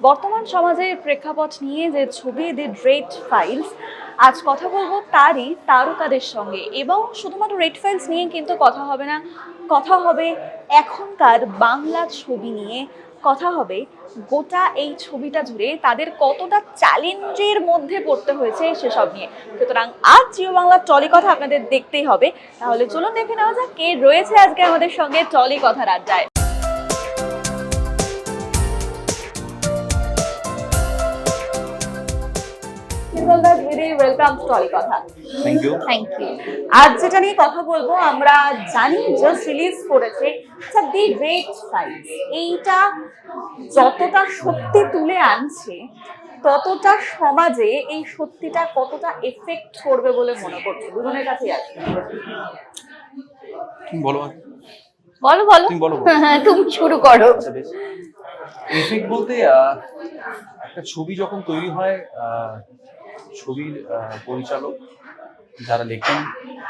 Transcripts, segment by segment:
বর্তমান সমাজের প্রেক্ষাপট নিয়ে যে ছবি দি রেড ফাইলস আজ কথা বলব তারই তারকাদের সঙ্গে। এবং শুধুমাত্র রেড ফাইলস নিয়ে কিন্তু কথা হবে না, কথা হবে এখনকার বাংলা ছবি নিয়ে। কথা হবে গোটা এই ছবিটা জুড়ে তাদের কতটা চ্যালেঞ্জের মধ্যে পড়তে হয়েছে সেসব নিয়ে। সুতরাং আজ জিও বাংলার টলি কথা আপনাদের দেখতেই হবে। তাহলে চলুন দেখে নেওয়া যাক কে রয়েছে আজকে আমাদের সঙ্গে টলি কথার আড্ডায় ওয়েলকাম কথা থ্যাংক ইউ থ্যাংক ইউ আজ যেটা নিয়ে কথা বলব আমরা জানি জাস্ট রিলিজ করেছে আচ্ছা দি গ্রেট সাইজ এইটা যতটা সত্যি তুলে আনছে ততটা সমাজে এই সত্যিটা কতটা এফেক্ট করবে বলে মনে করছ? দুজনের কাছেই আছে। বলো বলো বলো। তুমি বলো হ্যাঁ তুমি শুরু করো। আচ্ছা এফেক্ট বলতে একটা ছবি যখন তৈরি হয় ছবির পরিচালক যারা লেখেন,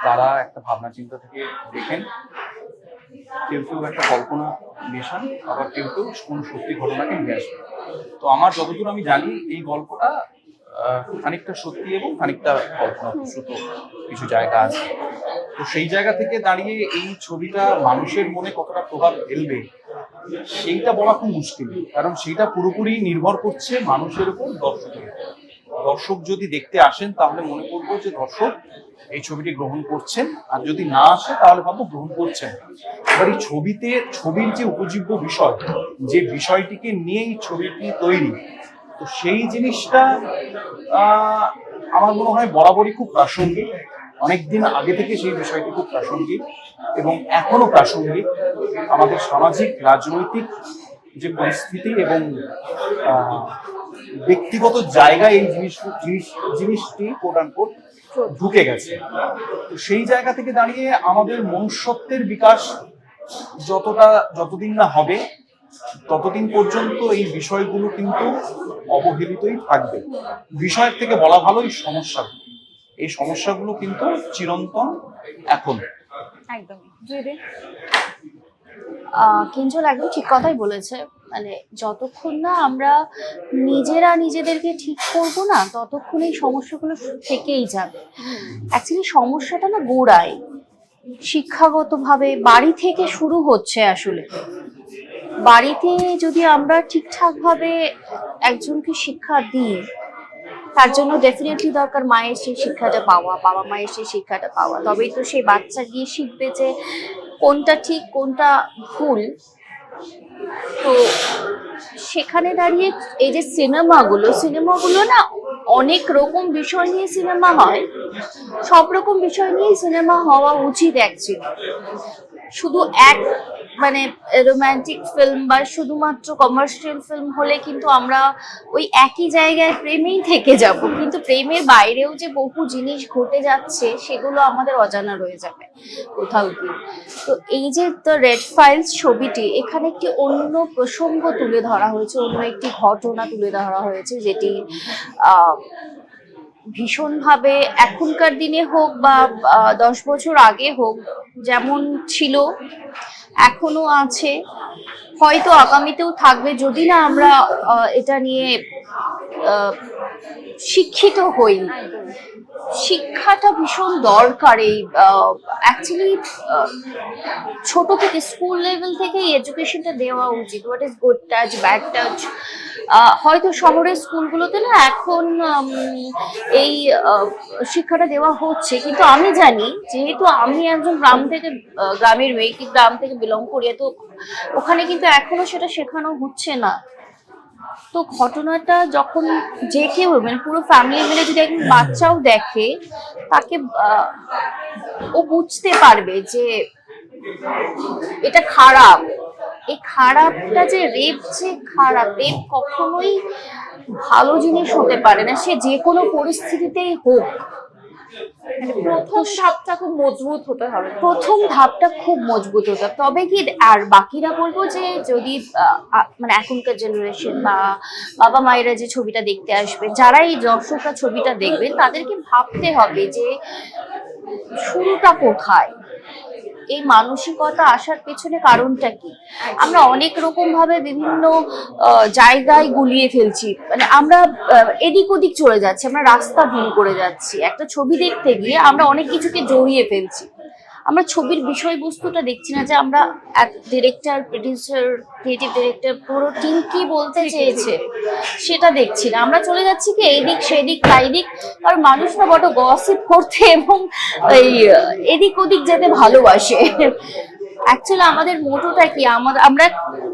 তারা একটা ভাবনা চিন্তা থেকে লেখেন কেউ কেউ একটা কল্পনা মেশান, আবার কেউ কেউ কোনো সত্যি ঘটনাকে নিয়ে আসেন। তো আমার যতদূর আমি জানি, এই গল্পটা খানিকটা সত্যি এবং খানিকটা কল্পনা প্রসূত কিছু জায়গা আছে। তো সেই জায়গা থেকে দাঁড়িয়ে এই ছবিটা মানুষের মনে কতটা প্রভাব ফেলবে, সেইটা বলা খুব মুশকিল। কারণ সেটা পুরোপুরি নির্ভর করছে মানুষের উপর দর্শকের। দর্শক যদি দেখতে আসেন, তাহলে মনে করব যে দর্শক এই ছবিটি গ্রহণ করছেন। আর যদি না আসে, তাহলে ভাববো গ্রহণ করছেন এবার এই ছবিতে, ছবির যে উপজীব্য বিষয়, যে বিষয়টিকে নিয়ে এই ছবিটি তৈরি, তো সেই জিনিসটা আমার মনে হয় বরাবরই খুব প্রাসঙ্গিক। অনেকদিন আগে থেকে সেই বিষয়টি খুব প্রাসঙ্গিক এবং এখনও প্রাসঙ্গিক। আমাদের সামাজিক, রাজনৈতিক যে পরিস্থিতি এবং ব্যক্তিগত জায়গায় এই জিনিস জিনিস জিনিসটি কোট ঢুকে গেছে। তো সেই জায়গা থেকে দাঁড়িয়ে আমাদের মনুষ্যত্বের বিকাশ যতটা যতদিন না হবে ততদিন পর্যন্ত এই বিষয়গুলো কিন্তু অবহেলিতই থাকবে। বিষয়ের থেকে বলা ভালো এই সমস্যাগুলো এই সমস্যাগুলো কিন্তু চিরন্তন এখন। আহ, কিঞ্জল একদম ঠিক কথাই বলেছে। মানে যতক্ষণ না আমরা নিজেরা নিজেদেরকে ঠিক করব না, ততক্ষণ এই সমস্যাগুলো থেকেই যাবে। অ্যাকচুয়ালি সমস্যাটা না গোড়ায়। শিক্ষাগতভাবে বাড়ি থেকে শুরু হচ্ছে আসলে। বাড়িতে যদি আমরা ঠিকঠাকভাবে একজনকে শিক্ষা দিই, তার জন্য ডেফিনেটলি দরকার মায়ের সেই শিক্ষাটা পাওয়া, বাবা মায়ের সেই শিক্ষাটা পাওয়া। তবেই তো সেই বাচ্চা গিয়ে শিখবে যে কোনটা ঠিক, কোনটা ভুল। তো সেখানে দাঁড়িয়ে এই যে সিনেমাগুলো সিনেমাগুলো না অনেক রকম বিষয় নিয়ে সিনেমা হয়। সব রকম বিষয় নিয়ে সিনেমা হওয়া উচিত অ্যাকচুয়ালি শুধু এক মানে রোমান্টিক ফিল্ম বা শুধুমাত্র কমার্শিয়াল ফিল্ম হলে কিন্তু আমরা ওই একই জায়গায় প্রেমেই থেকে যাব। কিন্তু প্রেমের বাইরেও যে বহু জিনিস ঘটে যাচ্ছে, সেগুলো আমাদের অজানা রয়ে যাবে কোথাও গিয়ে। তো এই যে দ্য রেড ফাইলস ছবিটি, এখানে একটি অন্য প্রসঙ্গ তুলে ধরা হয়েছে, অন্য একটি ঘটনা তুলে ধরা হয়েছে যেটি ভীষণভাবে এখনকার দিনে হোক বা দশ বছর আগে হোক, যেমন ছিল এখনও আছে। হয়তো আগামীতেও থাকবে। যদি না আমরা এটা নিয়ে শিক্ষিত হই। শিক্ষাটা ভীষণ দরকার এই অ্যাকচুয়ালি ছোট থেকে স্কুল লেভেল থেকে এডুকেশনটা দেওয়া উচিত। What is good touch bad touch হয়তো শহরের স্কুলগুলোতে না এখন এই শিক্ষাটা দেওয়া হচ্ছে। কিন্তু আমি জানি, যেহেতু আমি একজন গ্রাম থেকে গ্রামের মেয়ে, গ্রাম থেকে বিলং করি, তো ওখানে কিন্তু এখনও সেটা শেখানো হচ্ছে না। তো ঘটনাটা যখন যে কেউ মানে পুরো ফ্যামিলি মিলে যদি একজন বাচ্চাও দেখে, তাকে ও বুঝতে পারবে যে এটা খারাপ। এই খারাপটা যে রেপ যে খারাপ রেপ কখনোই ভালো জিনিস হতে পারে না। সে যে কোনো পরিস্থিতিতেই হোক। প্রথম ধাপটা খুব মজবুত হতে হবে। প্রথম ধাপটা খুব মজবুত হতো তবে কি, আর বাকিরা বলব যে যদি মানে এখনকার জেনারেশন বা বাবা মায়েরা যে ছবিটা দেখতে আসবে, যারা এই দর্শকরা ছবিটা দেখবেন, তাদেরকে ভাবতে হবে যে শুরুটা কোথায়? এই মানসিকতা আসার পেছনে কারণটা কি? আমরা অনেক রকম ভাবে বিভিন্ন জায়গায় গুলিয়ে ফেলছি। মানে আমরা এদিক ওদিক চলে যাচ্ছি, আমরা রাস্তা ভুল করে যাচ্ছি। একটা ছবি দেখতে গিয়ে আমরা অনেক কিছুকে জড়িয়ে ফেলছি। আমরা ছবির বিষয়বস্তুটা দেখছি না যে আমরা ডিরেক্টর প্রডিউসার ক্রিয়েটিভ ডিরেক্টর পুরো টিম কি বলতে চেয়েছে সেটা দেখছি না। আমরা চলে যাচ্ছি কি এইদিক সেদিক তাইদিক কারণ মানুষ না বড় গসিপ করতে এবং এই এদিক ওদিক যেতে ভালোবাসে। অ্যাকচুয়ালি আমাদের মোটোটা কি? আমাদের আমরা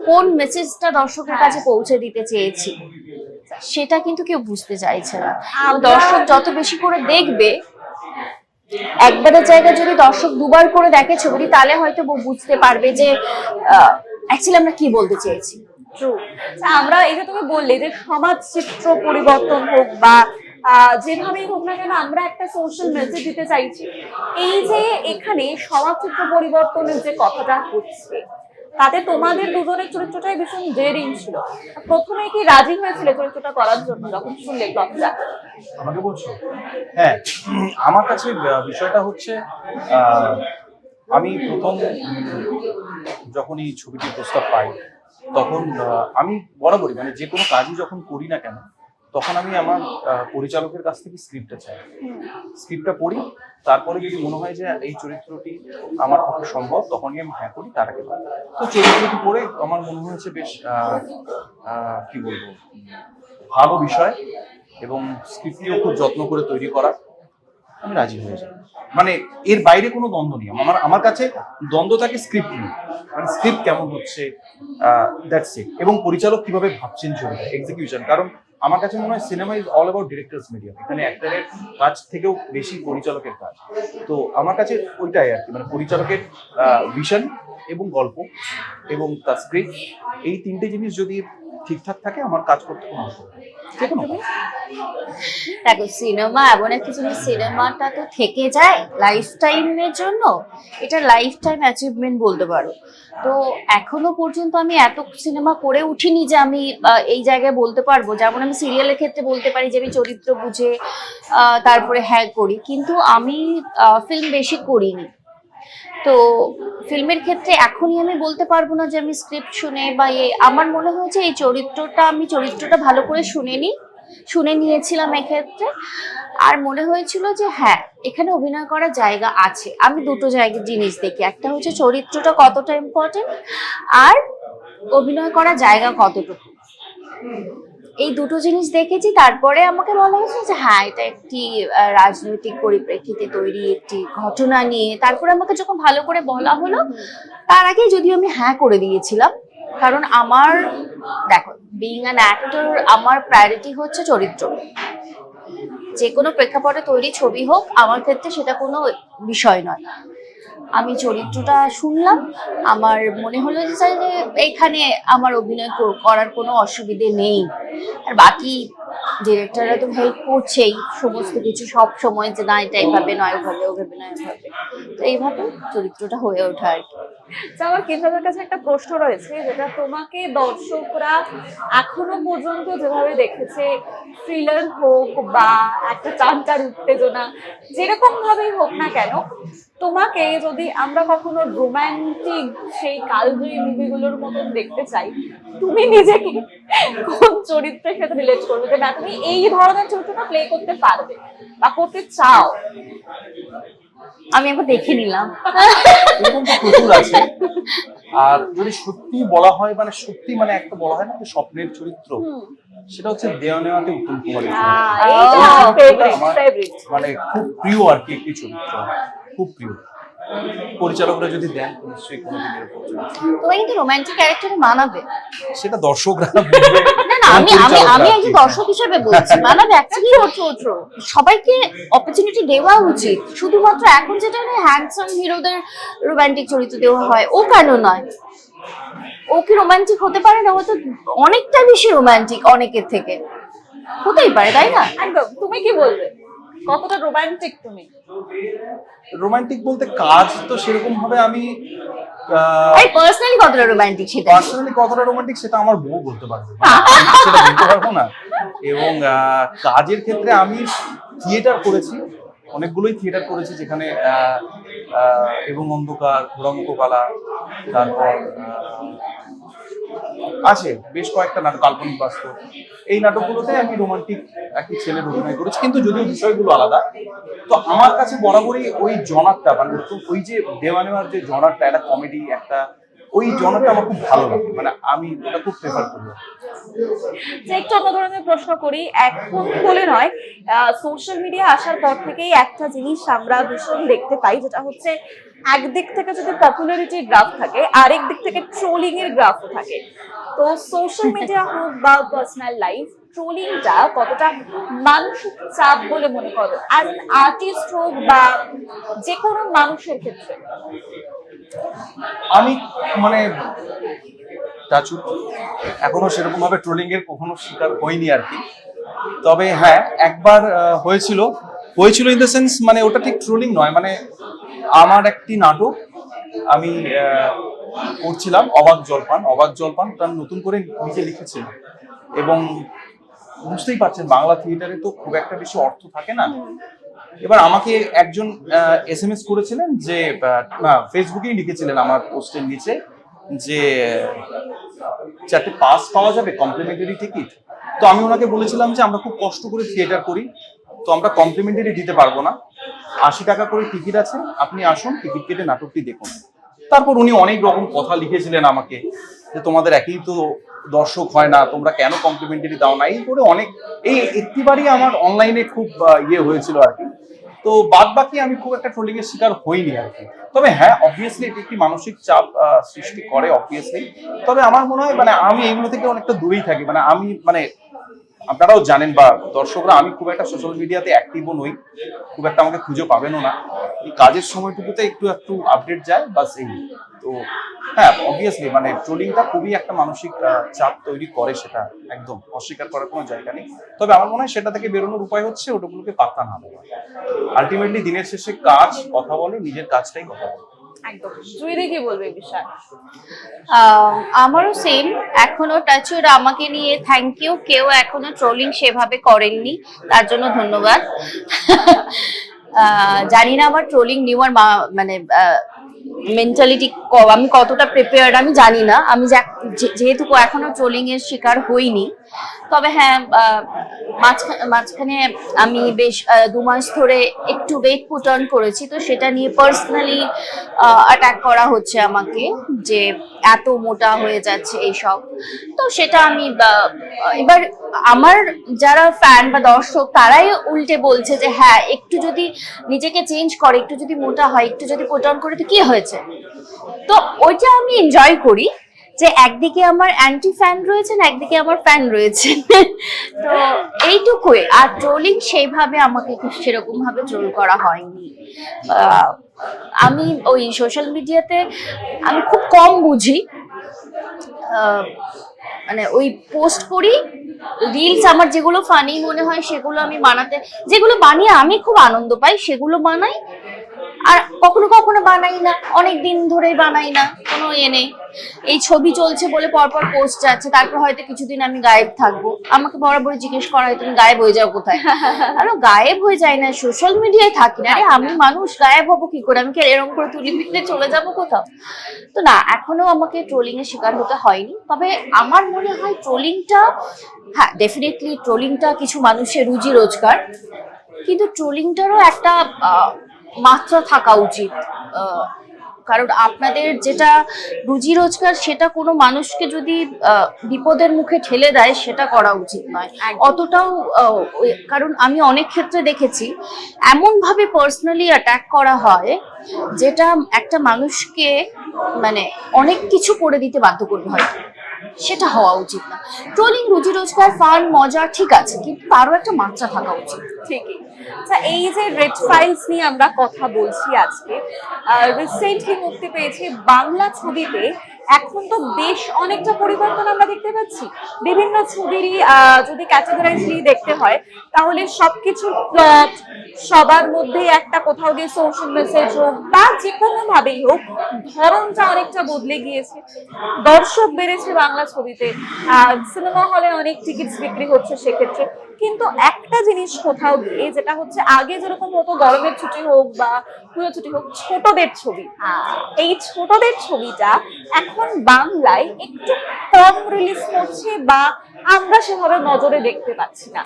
কোন মেসেজটা দর্শকের কাছে পৌঁছে দিতে চেয়েছি সেটা কিন্তু কেউ বুঝতে চাইছে না। দর্শক যত বেশি করে দেখবে একবারের জায়গায় যদি দর্শক দুবার করে দেখে ছবিটি, তাহলে হয়তো বুঝতে পারবে যে অ্যাকচুয়ালি আমরা কি বলতে চেয়েছি। ট্রু আমরা এই যে তুমি বললে যে সমাজ চিত্র পরিবর্তন হোক বা যেভাবেই হোক না কেন আমরা একটা সোশ্যাল মেসেজ দিতে চাইছি। এই যে এখানে সমাজ চিত্র পরিবর্তনের যে কথাটা হচ্ছে তাতে তোমাদের দুজনের চরিত্রটাই ভীষণ ডেরিং ছিল। প্রথমে কি রাজি হয়েছিল চরিত্রটা করার জন্য যখন শুনলে কথাটা আমাকে বলছো? হ্যাঁ আমার কাছে বিষয়টা হচ্ছে আমি প্রথম যখন এই ছবিটির প্রস্তাব পাই, তখন আমি বরাবরই মানে যে কোনো কাজই যখন করি না কেন তখন আমি আমার পরিচালকের কাছ থেকে স্ক্রিপ্টটা চাই। স্ক্রিপ্টটা পড়ি, তারপরে যদি মনে হয় যে এই চরিত্রটি আমার পক্ষে সম্ভব তখনই আমি হ্যাঁ করি, তার আগে তো চরিত্রটি পড়ে আমার মনে হয়েছে বেশ কি বলব ভালো বিষয় এবং স্ক্রিপ্টটিও খুব যত্ন করে তৈরি করা। আমি রাজি হয়ে যাই। মানে এর বাইরে কোনো দ্বন্দ্ব নেই। আমার আমার কাছে দ্বন্দ্ব থাকে স্ক্রিপ্ট নিয়ে। মানে স্ক্রিপ্ট কেমন হচ্ছে দ্যাটস ইট এবং পরিচালক কীভাবে ভাবছেন ছবিটা এক্সিকিউশন কারণ আমার কাছে মনে হয় cinema is all about director's medium এখানে অ্যাক্টরের কাজ থেকেও বেশি পরিচালকের কাজ। তো আমার কাছে ওইটাই আর কি মানে পরিচালকের ভিশন এবং গল্প এবং তার স্ক্রিপ্ট এই তিনটে জিনিস যদি ঠিকঠাক থাকে আমার কাজ করতে কোনো অসুবিধা নেই। যে কোনো দেখো সিনেমা এমন একটা জিনিস সিনেমাটা তো থেকে যায় লাইফ টাইমের জন্য। এটা লাইফ টাইম অ্যাচিভমেন্ট বলতে পারো। তো এখনও পর্যন্ত আমি এত সিনেমা করে উঠিনি যে আমি এই জায়গায় বলতে পারব। যেমন আমি সিরিয়ালের ক্ষেত্রে বলতে পারি যে আমি চরিত্র বুঝে তারপরে হ্যাঁ করি। কিন্তু আমি ফিল্ম বেশি করিনি। তো ফিল্মের ক্ষেত্রে এখনই আমি বলতে পারব না যে আমি স্ক্রিপ্ট শুনে বা এ, আমার মনে হয়েছে এই চরিত্রটা, আমি চরিত্রটা ভালো করে শুনে নিই শুনে নিয়েছিলাম এক্ষেত্রে। আর মনে হয়েছিল যে হ্যাঁ এখানে অভিনয় করার জায়গা আছে। আমি দুটো জায়গা জিনিস দেখি। একটা হচ্ছে চরিত্রটা কতটা ইম্পর্টেন্ট আর অভিনয় করার জায়গা কতটুকু। এই দুটো জিনিস দেখেছি, তারপরে আমাকে বলা হয়েছে যে হ্যাঁ এটা একটি রাজনৈতিক পরিপ্রেক্ষিতে তৈরি একটি ঘটনা নিয়ে। তারপরে আমাকে যখন ভালো করে বলা হলো, তার আগে যদিও আমি হ্যাঁ করে দিয়েছিলাম, কারণ আমার, দেখো বিং অ্যান অ্যাক্টর আমার প্রায়োরিটি হচ্ছে চরিত্র। যে কোনো প্রেক্ষাপটে তৈরি ছবি হোক, আমার ক্ষেত্রে সেটা কোনো বিষয় নয়। আমি চরিত্রটা শুনলাম। আমার মনে হলো যে যে এখানে আমার অভিনয় করার কোনো অসুবিধে নেই। আর বাকি ডিরেক্টররা তো হেল্প করছেই, সমস্ত কিছু সব সময় যে না, এটা এইভাবে নয়, ওভাবে ওভাবে নয়, ওভাবে। তো এইভাবে চরিত্রটা হয়ে ওঠা আর কি। তো আমার কেন্দ্রের কাছে একটা প্রশ্ন রয়েছে, যেটা তোমাকে দর্শকরা এখনও পর্যন্ত যেভাবে দেখেছে থ্রিলার হোক বা একটা চাঞ্চার উত্তেজনা যেরকম ভাবেই হোক না কেন তোমাকে যদি আমরা কখনো রোম্যান্টিক সেই কালজয়ী মুভিগুলোর মতন দেখতে চাই তুমি নিজেকে কোন চরিত্রের সাথে রিলেট করবে? যে না তুমি এই ধরনের চরিত্রটা প্লে করতে পারবে বা করতে চাও। আমি একবার দেখে নিলাম। এরকম তো প্রচুর আছে। আর যদি সত্যি বলা হয় মানে সত্যি মানে একটা বলা হয় না যে স্বপ্নের চরিত্র? সেটা হচ্ছে দেওয়া নেওয়াতে উত্তম ফেভারিট মানে খুব প্রিয় আর কি একটি চরিত্র। খুব প্রিয়। পরিচালকরা যদি দেন নিশ্চয়ই কোনোদিন এরকম চরিত্র। তোমায় কিন্তু রোমান্টিক ক্যারেক্টারে মানাবে? সেটা দর্শকরা না না আমি আমি আমি একজন। দর্শক হিসেবে বলছি মানব অ্যাকচুয়ালি সবাইকে অপরচুনিটি দেওয়া উচিত। শুধুমাত্র এখন যেটা হ্যান্ডসাম হিরোদের রোমান্টিক চরিত্র দেওয়া হয়। ও কেন নয়? ও কি রোমান্টিক হতে পারে না? ও তো অনেকটা বেশি রোমান্টিক অনেকের থেকে। হতেই পারে তাই না? একদম তুমি কি বলবে কতটা রোমান্টিক তুমি? রোমান্টিক বলতে কাজ তো সেরকম ভাবে আমি আমি পার্সোনালি কতটা রোমান্টিক সেটা? পার্সোনালি কতটা রোমান্টিক সেটা আমার বউ বলতে পারবে সেটা বলতে পারব না। এবং আহ, কাজের ক্ষেত্রে আমি থিয়েটার করেছি অনেকগুলোই থিয়েটার করেছি যেখানে এবং অন্ধকার ঘোড়ামুখ কালা তারপর আছে, বেশ কয়েকটা নাটক, কাল্পনিক বাস্তব। এই নাটকগুলোতে আমি রোমান্টিক একটি ছেলের অভিনয় করেছি, কিন্তু যদিও বিষয়গুলো আলাদা, তো আমার কাছে বরাবরই ওই জনারটা মানে ওই যে দেওয়া নেওয়ার যে জনারটা, একটা কমেডি একটা, ওই জনারটা আমার খুব ভালো লাগে মানে আমি ওটা খুব প্রেফার করি। একটু অন্য ধরনের প্রশ্ন করি, এখন বলে নয় সোশ্যাল মিডিয়া আসার পর থেকেই একটা জিনিস আমরা ভীষণ দেখতে পাই, যেটা হচ্ছে একদিক থেকে যদি পপুলারিটি গ্রাফ থাকে, আরেক দিক থেকে ট্রোলিং এর গ্রাফও থাকে। তো সোশ্যাল মিডিয়া হোক বা পার্সোনাল লাইফ ট্রোলিংটা কতটা মানসিক চাপ বলে মনে করো? অ্যান আর্টিস্ট হোক বা যে কোনো মানুষের ক্ষেত্রে। আমি মানে টাচু এখনও সেরকম ভাবে ট্রোলিং এর কখনো শিকার হয়নি আর কি। তবে হ্যাঁ একবার হয়েছিল। হয়েছিল ইন দ্য সেন্স মানে ওটা ঠিক ট্রোলিং নয় মানে আমার একটি নাটক আমি করছিলাম, অবাক জলপান। অবাক জলপান তার নতুন করে নিজে লিখেছিলাম এবং বুঝতেই পারছেন, বাংলা থিয়েটারে তো খুব একটা বেশি অর্থ থাকে না। এবার আমাকে একজন এস এম এস করেছিলেন যে ফেসবুকেই লিখেছিলেন আমার পোস্টের নিচে যে চারটে পাস পাওয়া যাবে কমপ্লিমেন্টারি টিকিট তো আমি ওনাকে বলেছিলাম যে আমরা খুব কষ্ট করে থিয়েটার করি। তো আমরা কমপ্লিমেন্টারি দিতে পারব না। আশি টাকা করে টিকিট আছে, আপনি আসুন টিকিট কেটে নাটকটি দেখুন। তারপর উনি অনেক রকম কথা লিখেছিলেন আমাকে, যে তোমাদের একই তো দর্শক হয় না, তোমরা কেন কমপ্লিমেন্টারি দাও না? এই করে অনেক, এই একটিবারই আমার অনলাইনে খুব ইয়ে হয়েছিল আর কি। তো বাদ বাকি আমি খুব একটা ট্রোলিং এর শিকার হইনি আর কি। তবে হ্যাঁ অবভিয়াসলি এটি একটি মানসিক চাপ সৃষ্টি করে অবভিয়াসলি তবে আমার মনে হয় মানে আমি এগুলো থেকে অনেকটা দূরেই থাকি। মানে আমি মানে আপনারাও জানেন বা দর্শকরা, আমি খুব একটা সোশ্যাল মিডিয়াতে অ্যাক্টিভও নই। খুব একটা আমাকে খুঁজে পাবেনও না। এই কাজের সময়টুকুতে একটু একটু আপডেট যায় বাস এই তো হ্যাঁ অবভিয়াসলি মানে ট্রোলিংটা খুবই একটা মানসিক চাপ তৈরি করে সেটা একদম। অস্বীকার করার কোনো জায়গা নেই। তবে আমার মনে হয় সেটা থেকে বেরোনোর উপায় হচ্ছে ওটাগুলোকে পাত্তা না দেওয়া। আলটিমেটলি দিনের শেষে কাজ, কথা বলে, নিজের কাজটাই কথা বলে। একদম। আমারও সেম এখনও টাচুর আমাকে নিয়ে থ্যাংক ইউ কেউ এখনও ট্রোলিং সেভাবে করেননি। তার জন্য ধন্যবাদ। জানি না আমার ট্রোলিং নেওয়ার মানে মেন্টালিটি আমি কতটা প্রিপেয়ার্ড আমি জানি না। আমি যেহেতু এখনও ট্রোলিং এর শিকার হইনি, তবে হ্যাঁ মাঝখানে আমি বেশ দু মাস ধরে একটু ওয়েট পুট অন করেছি, তো সেটা নিয়ে পার্সোনালি অ্যাটাক করা হচ্ছে আমাকে যে এত মোটা হয়ে যাচ্ছে এইসব। তো সেটা আমি এবার আমার যারা ফ্যান বা দর্শক, তারাই উল্টে বলছে যে হ্যাঁ একটু যদি নিজেকে চেঞ্জ করে, একটু যদি মোটা হয়, একটু যদি পুট অন করে, তো কি হয়েছে? তো ওইটা আমি এনজয় করি যে একদিকে আমার অ্যান্টি ফ্যান রয়েছেন একদিকে আমার ফ্যান রয়েছে। তো এইটুকুই। আর ট্রোলিং সেইভাবে আমাকে সেরকম ভাবে ট্রোল করা হয়নি। আমি ওই সোশ্যাল মিডিয়াতে আমি খুব কম বুঝি। মানে ওই পোস্ট করি রিলস আমার যেগুলো ফানি মনে হয় সেগুলো আমি বানাতে যেগুলো বানিয়ে আমি খুব আনন্দ পাই, সেগুলো বানাই। আর কখনো কখনো বানাই না অনেক দিন ধরেই বানাই না কোনো এ নেই। এই ছবি চলছে বলে পরপর পোস্ট যাচ্ছে তারপর হয়তো কিছুদিন আমি গায়েব থাকব। আমাকে বরাবর জিজ্ঞেস করা হয় তুমি গায়েব হয়ে যাও কোথায়? আরে গায়েব হয়ে যায় না সোশ্যাল মিডিয়ায় থাকি না। আমি মানুষ গায়েব হব কি করে? আমি কি এরকম করে তুলি পিটলে চলে যাব কোথাও? তো না এখনও আমাকে ট্রোলিং এর শিকার হতে হয়নি। তবে আমার মনে হয় ট্রোলিংটা হ্যাঁ ডেফিনেটলি ট্রোলিংটা কিছু মানুষের রুজি রোজগার। কিন্তু ট্রোলিংটারও একটা মাত্রা থাকা উচিত। কারণ আপনাদের যেটা রুজি রোজগার সেটা কোনো মানুষকে যদি বিপদের মুখে ঠেলে দেয় সেটা করা উচিত নয়। অতটাও কারণ আমি অনেক ক্ষেত্রে দেখেছি এমনভাবে পার্সোনালি অ্যাটাক করা হয় যেটা একটা মানুষকে মানে অনেক কিছু করে দিতে বাধ্য করবে হয় সেটা হওয়া উচিত না। ট্রোলিং, রুজি রোজগার, ফান মজা ঠিক আছে, কিন্তু তারও একটা মাত্রা থাকা উচিত। ঠিকই। আচ্ছা এই যে রেড ফাইলস নিয়ে আমরা কথা বলছি আজকে রিসেন্টলি মুক্তি পেয়েছে বাংলা ছবিতে এখন তো বেশ অনেকটা পরিবর্তন আমরা দেখতে পাচ্ছি। বিভিন্ন ছবিরই যদি ক্যাটাগরাইজলি দেখতে হয়, তাহলে সবকিছু প্লট সবার মধ্যে একটা কোথাও গিয়ে সোশ্যাল মেসেজ হোক বা যে কোনো ভাবেই হোক, ধরনটা অনেকটা বদলে গিয়েছে। দর্শক বেড়েছে বাংলা ছবিতে। সিনেমা হলে অনেক টিকিটস বিক্রি হচ্ছে সেক্ষেত্রে। কিন্তু একটা জিনিস কোথাও গিয়ে যেটা হচ্ছে আগে যেরকম হতো গরমের ছুটি হোক বা পুজো ছুটি হোক ছোটদের ছবি। এই ছোটদের ছবিটা এখন বাংলায় একটু কম রিলিজ করছে বা আমরা সেভাবে নজরে দেখতে পাচ্ছি না।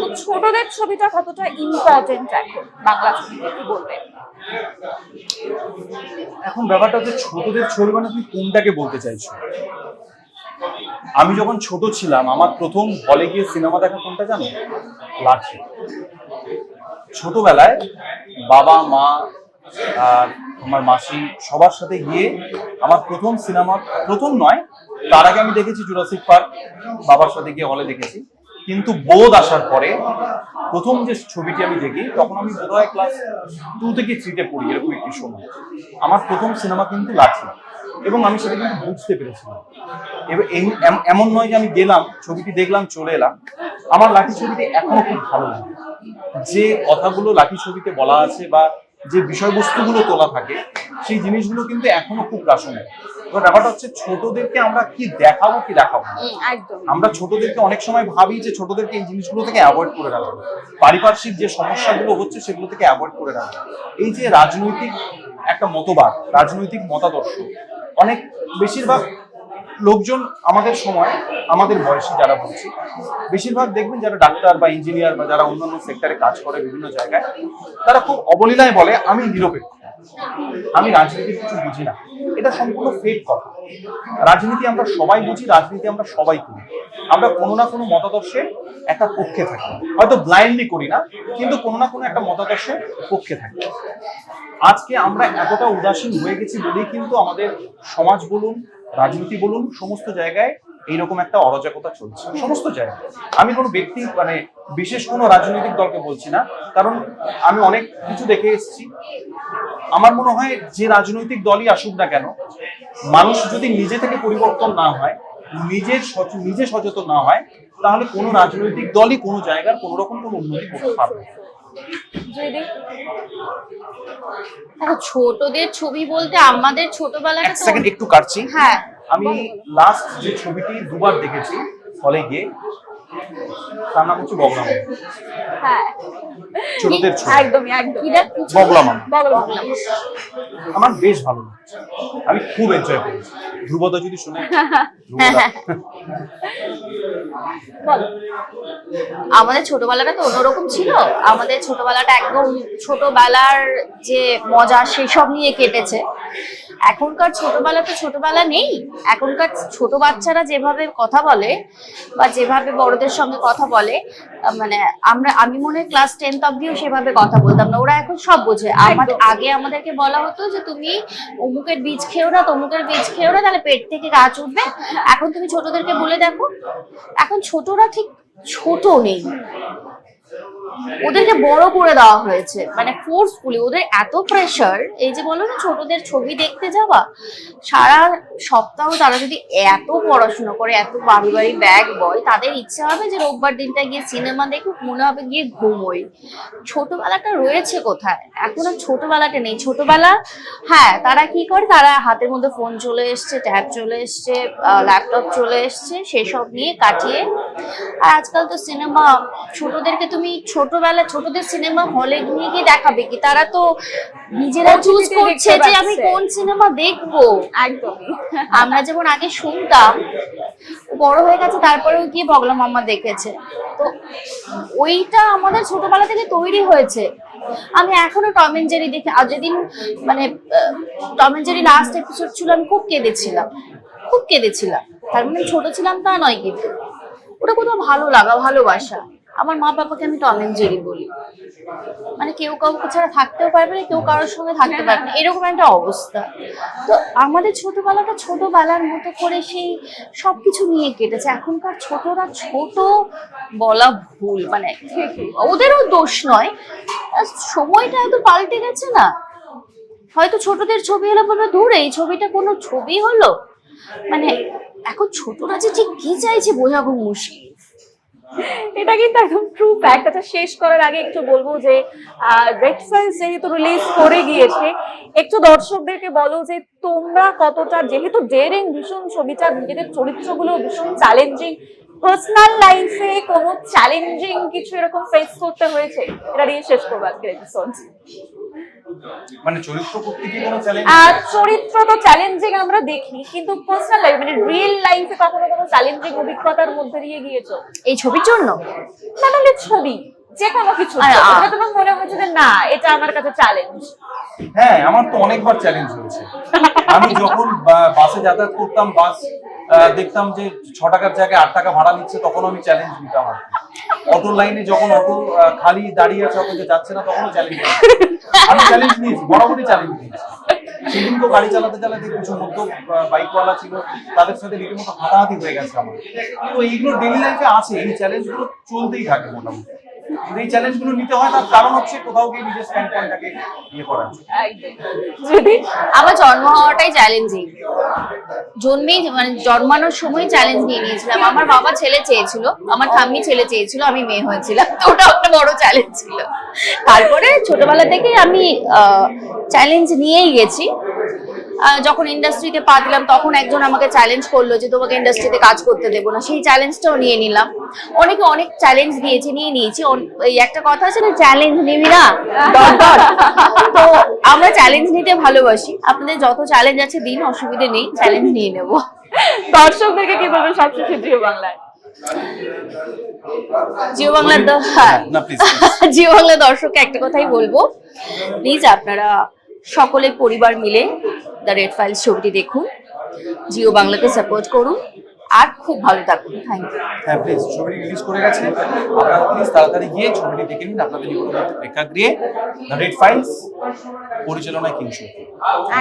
তো ছোটদের ছবিটা কতটা ইম্পর্টেন্ট এখন বাংলা ছবিতে কি বলবেন? এখন ব্যাপারটা হচ্ছে ছোটদের ছবি মানে তুমি কোনটাকে বলতে চাইছো? আমি যখন ছোট ছিলাম, আমার প্রথম হলে গিয়ে সিনেমা দেখা কোনটা জানো? লাঠি। ছোটবেলায় বাবা, মা আর আমার মাসি সবার সাথে গিয়ে আমার প্রথম সিনেমা, প্রথম নয়, তার আগে আমি দেখেছি জুরাসিক পার্ক বাবার সাথে গিয়ে হলে দেখেছি। কিন্তু বোধ আসার পরে প্রথম যে ছবিটি আমি দেখি, তখন আমি বোধহয় ক্লাস টু থেকে থ্রিতে পড়ি, এরকম একটি সময়। আমার প্রথম সিনেমা কিন্তু লাঠি। এবং আমি সেটা কিন্তু বুঝতে পেরেছিলাম। এবার এই- এম- এমন নয় যে আমি গেলাম ছবিটি দেখলাম চলে এলাম। আমার লাঠি ছবিটি এখনও খুব ভালো লাগে। যে কথাগুলো লাঠি ছবিতে বলা আছে বা যে বিষয়বস্তুগুলো তোলা থাকে সেই জিনিসগুলো কিন্তু এখনও খুব প্রাসঙ্গিক। এবার ব্যাপারটা হচ্ছে ছোটদেরকে আমরা কি দেখাবো কি দেখাবো আমরা ছোটদেরকে অনেক সময় ভাবি যে ছোটদেরকে এই জিনিসগুলো থেকে অ্যাভয়েড করে রাখব পারিপার্শ্বিক যে সমস্যাগুলো হচ্ছে সেগুলো থেকে অ্যাভয়েড করে রাখব এই যে রাজনৈতিক একটা মতবাদ রাজনৈতিক মতাদর্শ অনেক বেশিরভাগ লোকজন আমাদের সময়, আমাদের বয়সে যারা বলছি, বেশিরভাগ দেখবেন যারা ডাক্তার বা ইঞ্জিনিয়ার বা যারা অন্যান্য সেক্টরে কাজ করে বিভিন্ন জায়গায়, তারা খুব অবলীলায় বলে, আমি নিরপেক্ষ। আমি রাজনীতির কিছু বুঝি না। এটা সম্পূর্ণ ফেক কথা। রাজনীতি আমরা সবাই বুঝি, রাজনীতি আমরা সবাই করি। আমরা কোনো না কোনো মতাদর্শের একটা পক্ষে থাকি। হয়তো ব্লাইন্ডলি করি না, কিন্তু কোনো না কোনো একটা মতাদর্শের পক্ষে থাকি। আজকে আমরা এতটা উদাসীন হয়ে গেছি বলেই কিন্তু আমাদের সমাজ বলুন, রাজনীতি বলুন, সমস্ত জায়গায় এইরকম একটা অরাজকতা চলছে। সমস্ত জায়গায়। আমি কোনো ব্যক্তি মানে বিশেষ কোনো রাজনৈতিক দলকে বলছি না, কারণ আমি অনেক কিছু দেখে এসেছি। আমার মনে হয় যে রাজনৈতিক দলই আসুক না কেন মানুষ যদি নিজে থেকে পরিবর্তন না হয় নিজের নিজে সচেতন না হয় তাহলে কোনো রাজনৈতিক দলই কোনো জায়গার কোনো রকম কোনো উন্নতি করতে পারবে ছোটদের ছবি বলতে আমাদের ছোটবেলাটা সেকেন্ড একটু কাটছি। হ্যাঁ। আমি লাস্ট যে ছবিটি দুবার দেখেছি ফলে গিয়ে তার নাম হচ্ছে বগলা মামা। হ্যাঁ ছোটদের ছোট একদমই একদম কি? বগলা মামা বগলা মামা। আমার বেশ ভালো লাগছে আমি খুব এনজয় করেছি ধ্রুবদা যদি শুনে বলো। আমাদের ছোটবেলাটা তো অন্যরকম ছিল। আমাদের ছোটবেলাটা একদম ছোটবেলার যে মজা সেসব নিয়ে কেটেছে। এখনকার ছোটবেলা তো ছোটবেলা নেই। এখনকার ছোট বাচ্চারা যেভাবে কথা বলে বা যেভাবে বড়দের সঙ্গে কথা বলে মানে আমরা আমি মনে হয় ক্লাস টেন্থ অব্দিও সেভাবে কথা বলতাম না। ওরা এখন সব বোঝে। আমাদের আগে আমাদেরকে বলা হতো যে তুমি অমুকের বীজ খেয়েও না তমুকের বীজ খেয়েও না তাহলে পেট থেকে গাছ উঠবে এখন তুমি ছোটদেরকে বলে দেখো। এখন ছোটরা ঠিক ছোট নেই। ওদেরকে বড় করে দেওয়া হয়েছে। মানে ফোর্সফুলি ওদের এত প্রেশার এই যে বলো না, ছোটদের ছবি দেখতে যাওয়া, সারা সপ্তাহ তারা যদি এত পড়াশোনা করে, এত বাড়ি ব্যাগ বয় তাদের ইচ্ছা হবে যে রোববার দিনটা গিয়ে সিনেমা দেখুক, মনে হবে গিয়ে ঘুমোই। ছোটবেলাটা রয়েছে কোথায়? এখন আর ছোটবেলাটা নেই। ছোটবেলা হ্যাঁ তারা কি করে? তারা হাতের মধ্যে ফোন চলে এসছে ট্যাব চলে এসছে ল্যাপটপ চলে এসছে, সেসব নিয়ে কাটিয়ে। আর আজকাল তো সিনেমা ছোটদেরকে তুমি ছোটবেলা ছোটদের সিনেমা হলে নিয়ে গিয়ে দেখাবে কি? তারা তো নিজেরা চুজ করছে যে আমি কোন সিনেমা দেখব। একদমই। আমরা যেমন আগে শুনতাম বড় হয়ে গেছে তারপরেও গিয়ে বগলা মাম্মা দেখেছে। তো ওইটা আমাদের ছোটবেলা থেকে তৈরি হয়েছে। আমি এখনও টম এন্ড জেরি দেখে আর যেদিন মানে Tom and Jerry last episode ছিল আমি খুব কেঁদেছিলাম। খুব কেঁদেছিলাম। তার মানে ছোট ছিলাম তা নয় কিন্তু। ওটা কোথাও ভালো লাগা ভালোবাসা। আমার মা বাবাকে আমি টম এন্ড জেরি বলি। মানে কেউ কাউকে ছাড়া থাকতেও পারবে না, কেউ কারোর সঙ্গে থাকতে পারবে না, এরকম একটা অবস্থা। তো আমাদের ছোটবেলাটা ছোটবেলার মতো করে সেই সব কিছু নিয়ে কেটেছে। এখনকার ছোটরা ছোট বলা ভুল মানে ওদেরও দোষ নয়। সময়টা এত পাল্টে গেছে না। হয়তো ছোটদের ছবি হলে বলবে দূর এই ছবিটা কোনো ছবি হলো? মানে এখন ছোটরা যে ঠিক কি চাইছে বোঝা খুব মুশকিল। এটা কিন্তু একদম ট্রু ফ্যাক্ট আচ্ছা শেষ করার আগে একটু বলব যে রেড ফাইলস যেহেতু রিলিজ করে গিয়েছে, একটু দর্শকদেরকে বলো যে তোমরা কতটা, যেহেতু ডেরিং ভীষণ ছবিটা, নিজেদের চরিত্রগুলো ভীষণ চ্যালেঞ্জিং পার্সোনাল লাইফে কোনো চ্যালেঞ্জিং কিছু এরকম ফেস করতে হয়েছে? এটা দিয়ে শেষ করব আজকের এপিসোড মানে চরিত্র করতে কি কোনো চ্যালেঞ্জ চরিত্র তো চ্যালেঞ্জিং আমরা দেখি কিন্তু পার্সোনাল লাইফ মানে রিয়েল লাইফে কখনো কোনো চ্যালেঞ্জিং অভিজ্ঞতার মধ্যে দিয়ে গিয়েছো? এই ছবির জন্য? না তাহলে ছবি যে কোনো কিছু তোমার মনে হয়েছে যে না এটা আমার কাছে চ্যালেঞ্জ হ্যাঁ আমার তো অনেকবার চ্যালেঞ্জ হয়েছে। আমি যখন বাসে যাতায়াত করতাম বাস আহ, দেখতাম যে ছ টাকার জায়গায় আট টাকা ভাড়া নিচ্ছে তখন আমি চ্যালেঞ্জ নিতাম অটো লাইনে যখন অটো খালি দাঁড়িয়ে আছে অটো যাচ্ছে না তখনও চ্যালেঞ্জ আমি চ্যালেঞ্জ নিয়েছি, বরাবরই চ্যালেঞ্জ নিয়েছি। সেদিন তো গাড়ি চালাতে চালাতে কিছু মধ্য বাইকওয়ালা ছিল, তাদের সাথে রীতিমতো হাতাহাতি হয়ে গেছে আমার। তো এইগুলো ডেলি লাইফে আছে, এই চ্যালেঞ্জগুলো চলতেই থাকে মোটামুটি। এই চ্যালেঞ্জগুলো নিতে হয়, তার কারণ হচ্ছে কোথাও গিয়ে নিজের স্ট্যান্ড ইয়ে করা। যদি আমার জন্ম হওয়াটাই চ্যালেঞ্জিং জন্মেই মানে জন্মানোর সময় চ্যালেঞ্জ নিয়ে নিয়েছিলাম। আমার বাবা ছেলে চেয়েছিল, আমার ঠাম্মি ছেলে চেয়েছিল, আমি মেয়ে হয়েছিলাম। তো ওটা একটা বড় চ্যালেঞ্জ ছিল। তারপরে ছোটবেলা থেকেই আমি চ্যালেঞ্জ নিয়েই গেছি। যখন ইন্ডাস্ট্রিতে পা দিলাম তখন একজন আমাকে চ্যালেঞ্জ করল যে তোমাকে ইন্ডাস্ট্রিতে কাজ করতে দেবো না। সেই চ্যালেঞ্জটাও নিয়ে নিলাম। অনেকে অনেক চ্যালেঞ্জ দিয়েছে নিয়ে নিয়েছি। এই একটা কথা আছে না চ্যালেঞ্জ নিবি না? ডট ডট তো আমরা চ্যালেঞ্জ নিতে ভালোবাসি। আপনাদের যত চ্যালেঞ্জ আছে দিন অসুবিধে নেই চ্যালেঞ্জ নিয়ে নেব। দর্শকদেরকে কি বলবে সবশেষে জিও বাংলায়? জিও বাংলার জিও বাংলা দর্শককে একটা কথাই বলব। প্লিজ আপনারা সকলে পরিবার মিলে দ্য রেড ফাইলস ছবিটি দেখুন। জিও বাংলাকে সাপোর্ট করুন। আর খুব ভালো থাকুন। থ্যাংক ইউ হ্যাঁ প্লিজ ছবিটি রিলিজ করে গেছে। আপনারা প্লিজ তাড়াতাড়ি গিয়ে ছবিটি দেখে নিন আপনাদের নিকটবর্তী প্রেক্ষাগৃহে দ্য রেড ফাইলস পরিচালনায় কিংশু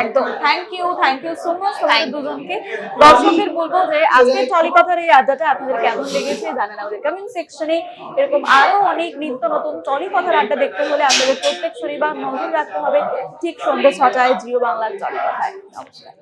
একদম। Thank you thank you so much তোমাদের দুজনকে। দর্শকদের বলব যে আজকে টলিকথার এই আড্ডাটা আপনাদের কেমন লেগেছে জানান আমাদের কমেন্ট সেকশনে এরকম আরও অনেক নিত্য নতুন টলিকথার আড্ডা দেখতে হলে আপনাদের প্রত্যেক শনিবার নজর রাখতে হবে ঠিক সন্ধ্যে ছটায় জিও বাংলার টলিকথায় নমস্কার।